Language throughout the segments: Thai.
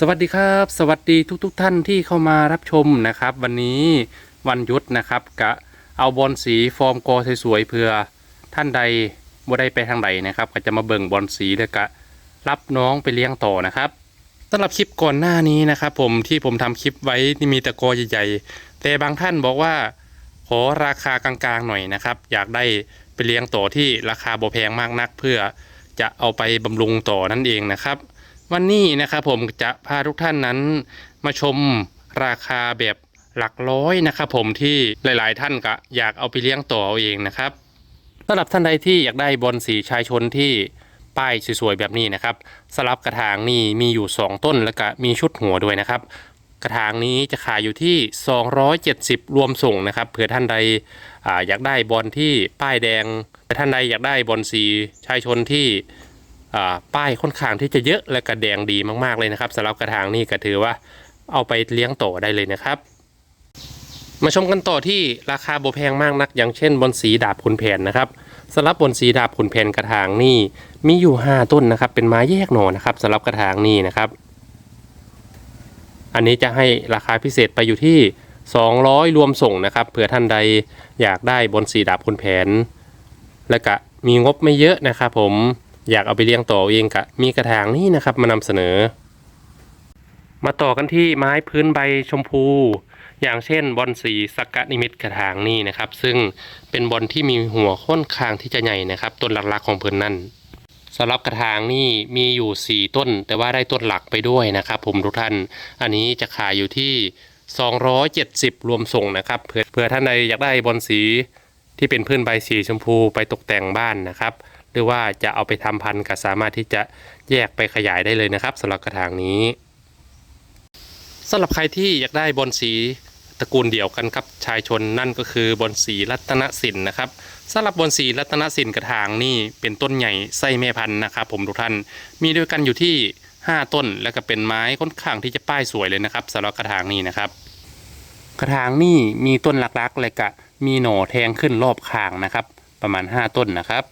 สวัสดีครับ สวัสดีทุกๆทท่านที่เข้ามารับชมนะครับ วันนี้วันยุดนะครับกะเอาบอลสีฟอร์มกอสวยๆเพื่อท่านใดบ่ได้ไปทางใดนะครับ ก็จะมาเบิ่งบอลสีแล้วก็รับน้องไปเลี้ยงต่อนะครับสำหรับคลิปก่อนหน้านี้นะครับ ผมที่ผมทำคลิปไว้นี่มีแตะกอใหญ่ๆแต่บางท่านบอกว่า ขอราคากลางๆหน่อยนะครับ อยากได้ไปเลี้ยงต่อที่ราคาบ่แพงมากนัก เพื่อจะเอาไปบำรุงต่อนั่นเองนะครับ วันนี้นะครับผมจะพาทุกท่านนั้นมาชมราคาแบบหลักร้อยนะครับผมที่หลาย ๆ ท่านก็อยากเอาไปเลี้ยงต่อเอาเองนะครับสำหรับท่านใดที่อยากได้บอลสีชายชนที่ป้ายสวย ๆ แบบนี้นะครับสลับกระถางนี่มีอยู่ 2 ต้นแล้วก็มีชุดหัวด้วยนะครับ กระถางนี้จะขายอยู่ที่ 270 รวมส่งนะครับเผื่อท่านใดออยากได้บอลที่ป้ายแดงแต่ท่านใดอยากได้บอลสีชายชนที่ ป้ายค่อนข้างที่จะเยอะและกระแดงดีมากๆเลยนะครับสำหรับกระถางนี่ก็ถือว่าเอาไปเลี้ยงโตได้เลยนะครับ มาชมกันต่อที่ราคาโบแพงมากนัก อย่างเช่นบนสีดาบขุนแผนนะครับสำหรับบนสีดาบขุนแผนกระถางนี่มีอยู่ 5 ต้นนะครับ เป็นไม้แยกหน่อนะครับสำหรับกระถางนี่นะครับ อันนี้จะให้ราคาพิเศษไปอยู่ที่ 200 รวมส่งนะครับเผื่อท่านใดอยากได้บนสีดาบขุนแผน และก็มีงบไม่เยอะนะครับผม อยากเอาไปเลี้ยงต่อเองกะมีกระถางนี่นะครับมานำเสนอ มาต่อกันที่ไม้พื้นใบชมพู อย่างเช่นบอลสีสกกะนิมิตกระถางนี่นะครับ ซึ่งเป็นบอลที่มีหัวค่อนข้างที่จะใหญ่นะครับ ต้นหลักๆของเพิ่นนั่นสำหรับกระถางนี่มีอยู่ 4 ต้น แต่ว่าได้ต้นหลักไปด้วยนะครับ ผมทุกท่าน อันนี้จะขายอยู่ที่ 270 รวมส่งนะครับเผื่อเผื่อท่านใดอยากได้บอลสีที่เป็นพื้นใบสีชมพูไปตกแต่งบ้านนะครับ รือว่าจะเอาไปทำพันธุ์ก็สามารถที่จะแยกไปขยายได้เลยนะครับสำหรับกระถางนี้สำหรับใครที่อยากได้บอลสีตระกูลเดียวกันครับชายชนนั่นก็คือบอลสีรัตนสินนะครับสำหรับบอลสีรัตนสินกระถางนี่เป็นต้นใหญ่ไส้แม่พันธุ์นะครับผมทุกท่านมีด้วยกันอยู่ที่ 5 ต้นแล้วก็เป็นไม้ค่อนข้างที่จะป้ายสวยเลยนะครับสำหรับกระถางนี้นะครับ กระถางนี่มีต้นหลักๆเลยกะมีหน่อแทงขึ้นรอบข้างนะครับ ประมาณ 5 ต้นนะครับ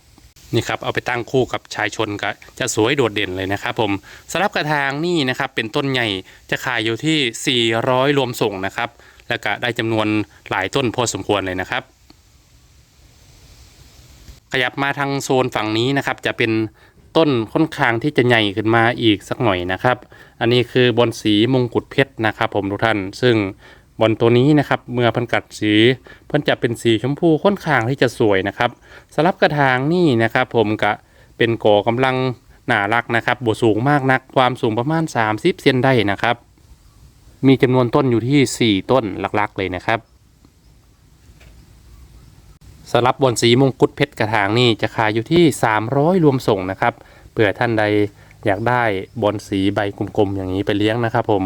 นี่ครับเอาไปตั้งคู่กับชายชนก็จะสวยโดดเด่นเลยนะครับผมสำหรับกระถางนี่นะครับเป็นต้นใหญ่จะขายอยู่ที่ 400 รวมส่งนะครับ แล้วก็ได้จำนวนหลายต้นพอสมควรเลยนะครับ ขยับมาทางโซนฝั่งนี้นะครับ จะเป็นต้นค่อนข้างที่จะใหญ่ขึ้นมาอีกสักหน่อยนะครับ อันนี้คือบอลสีมงกุฎเพชรนะครับ ผมทุกท่านซึ่ง บอลตัวนี้นะครับ เมื่อพันกัดสีเพิ่นจะเป็นสีชมพูค่อนข้างที่จะสวยนะครับสลับกระถางนี่นะครับ ผมกะเป็นก่อกำลังหนารักนะครับบวสูงมากนัก ความสูงประมาณ 30 เซนได้นะครับ มีจำนวนต้นอยู่ที่ 4 ต้นหลักๆ เลยนะครับสลับบอลสีมงกุฎเพชรกระถางนี่จะขายอยู่ที่ 300 รวมส่งนะครับเผื่อท่านใดอยากได้บอลสีใบกลมๆอย่างนี้ไปเลี้ยงนะครับผม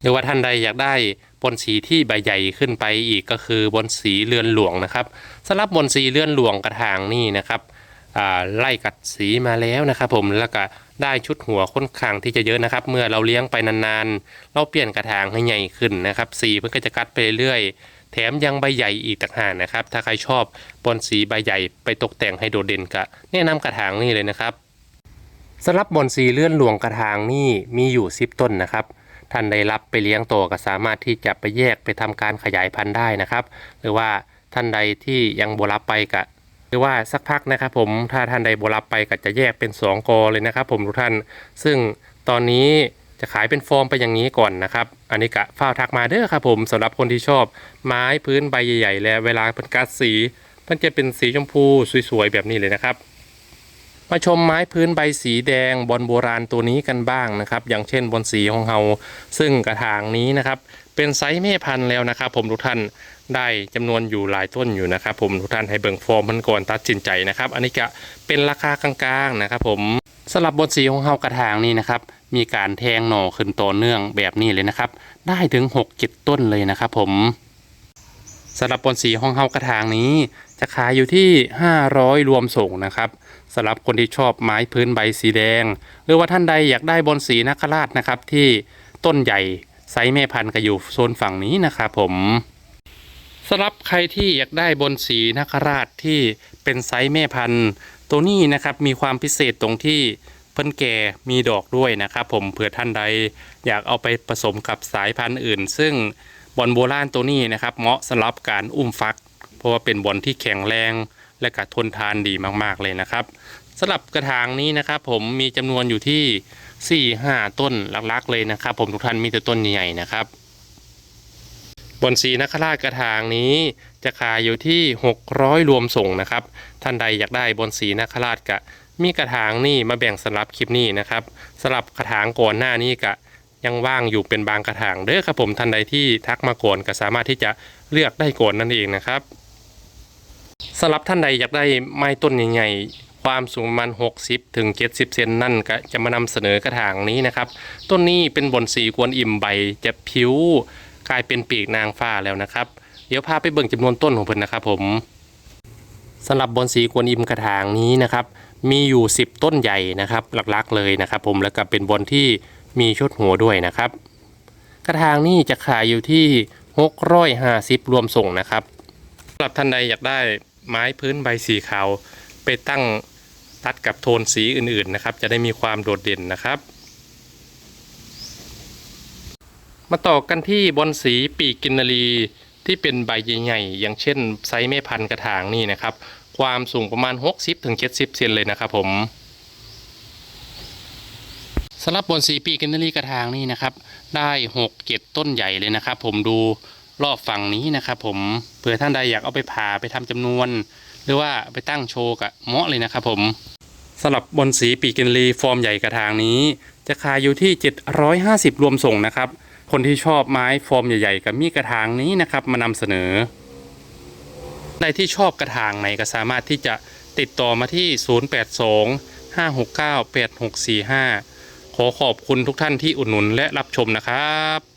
หรือว่าท่านใดอยากได้บนสีที่ใบใหญ่ขึ้นไปอีกก็คือบนสีเรือนหลวงนะครับสำหรับบนสีเรือนหลวงกระถางนี่นะครับไล่กัดสีมาแล้วนะครับผมแล้วก็ได้ชุดหัวค่อนข้างที่จะเยอะนะครับ เมื่อเราเลี้ยงไปนานๆ เราเปลี่ยนกระถางให้ใหญ่ขึ้นนะครับสีมันก็จะกัดไปเรื่อยๆแถมยังใบใหญ่อีกต่างหากนะครับ ถ้าใครชอบบนสีใบใหญ่ไปตกแต่งให้โดดเด่นก็แนะนำกระถางนี่เลยนะครับสำหรับบนสีเลื่อนหลวงกระถางนี่มีอยู่ 10 ต้นนะครับ ท่านได้รับไปเลี้ยงโตก็สามารถที่จะไปแยกไปทำการขยายพันธุ์ได้นะครับ หรือว่าท่านใดที่ยังบรับไปกะหรือว่าสักพักนะครับผมถ้าท่านใดบรับไปก็จะแยกเป็น 2 กอเลยนะครับ ผมทุกท่าน ซึ่งตอนนี้จะขายเป็นฟอร์มไปอย่างนี้ก่อนนะครับ อันนี้กะฝ้าทักมาเด้อครับผมสำหรับคนที่ชอบ ไม้พื้นใบใหญ่ ๆ และเวลาเป็นกัดสี มันจะเป็นสีชมพูสวยๆแบบนี้เลยนะครับ มาชมไม้พื้นใบสีแดงบอลโบราณตัวนี้กันบ้างนะครับ อย่างเช่นบอลสีของเฮาซึ่งกระถางนี้นะครับ เป็นไซส์แม่พันธุ์แล้วนะครับ ผมทุกท่านได้จำนวนอยู่หลายต้นอยู่นะครับ ผมทุกท่านให้เบิ่งฟอร์มมันก่อนตัดสินใจนะครับ อันนี้ก็เป็นราคากลางๆนะครับ ผมสำหรับบอลสีของเฮากระถางนี้นะครับ มีการแทงหน่อขึ้นต่อเนื่องแบบนี้เลยนะครับ ได้ถึง6 7ต้นเลยนะครับ ผมสำหรับบอลสีของเฮากระถางนี้จะขายอยู่ที่ 500 รวมส่งนะครับ สำหรับคนที่ชอบไม้พื้นใบสีแดง หรือว่าท่านใดอยากได้บนสีนักราชนะครับที่ต้นใหญ่ไซส์แม่พันธุ์ก็อยู่โซนฝั่งนี้นะครับผมสำหรับใครที่อยากได้บนสีนักราชที่เป็นไซส์แม่พันธุ์ตัวนี้นะครับมีความพิเศษตรงที่เพิ่นแก่มีดอกด้วยนะครับผมเผื่อท่านใดอยากเอาไปผสมกับสายพันธุ์อื่น ซึ่งบอลโบราณตัวนี้นะครับเหมาะสำหรับการอุ้มฟัก เพราะว่าเป็นบอลที่แข็งแรง และก็ทนทานดีมากๆเลยนะครับสำหรับกระถางนี้นะครับผมมีจำนวนอยู่ที่ 4-5 ต้นหลักๆ เลยนะครับ ผมทุกท่านมีแต่ต้นใหญ่ๆนะครับบอนสีนักราชกระถางนี้จะขายอยู่ที่ 600 รวมส่งนะครับ ท่านใดอยากได้บอนสีนักราชกะมีกระถางนี่มาแบ่งสำหรับคลิปนี้นะครับสำหรับกระถางก่อนหน้านี้กะยังว่างอยู่เป็นบางกระถางเด้อครับผมท่านใดที่ทักมาก่อนก็สามารถที่จะเลือกได้ก่อนนั่นเองนะครับ สำหรับท่านใดอยากได้ไม้ต้นใหญ่ๆ ความสูงประมาณ 60 ถึง 70 เซนนั่นก็จะมานำเสนอกระถางนี้นะครับ ต้นนี้เป็นบอนสีกวนอิ่มใบจะผิวกลายเป็นปีกนางฟ้าแล้วนะครับ เดี๋ยวพาไปเบิ่งจำนวนต้นของเพิ่นนะครับผมสำหรับบอนสีกวนอิมกระถางนี้นะครับ มีอยู่ 10 ต้นใหญ่นะครับ หลักๆเลยนะครับ ผมแล้วก็เป็นบอนที่มีชดหัวด้วยนะครับ กระถางนี้จะขายอยู่ที่650รวมส่งนะครับสำหรับท่านใดอยากได้ ไม้พื้นใบสีขาว ไปตั้งตัดกับโทนสีอื่นๆนะครับ จะได้มีความโดดเด่นนะครับ มาต่อกันที่บอนสีปีกกินนารีที่เป็นใบใหญ่ๆอย่างเช่นไซส์แม่พันกระถางนี่นะครับ ความสูงประมาณ 60-70เซนเลยนะครับผมสำหรับบนสีปีกกินนารีกระถางนี่นะครับ ได้6เกตต้นใหญ่เลยนะครับ ผมดู รอบฝั่งนี้นะครับผมเผื่อท่านใดอยากเอาไปผ่าไปทำจำนวน หรือว่าไปตั้งโชว์กับเมาะเลยนะครับผมสำหรับบนสีปีกินรีฟอร์มใหญ่กระถางนี้ จะขายอยู่ที่ 750 รวมส่งนะครับ คนที่ชอบไม้ฟอร์มใหญ่ๆ กับมีกระถางนี้นะครับมานำเสนอในที่ชอบกระถางไหนก็สามารถที่จะติดต่อมาที่ 082 569 8645 ขอขอบคุณทุกท่านที่อุดหนุนและรับชมนะครับ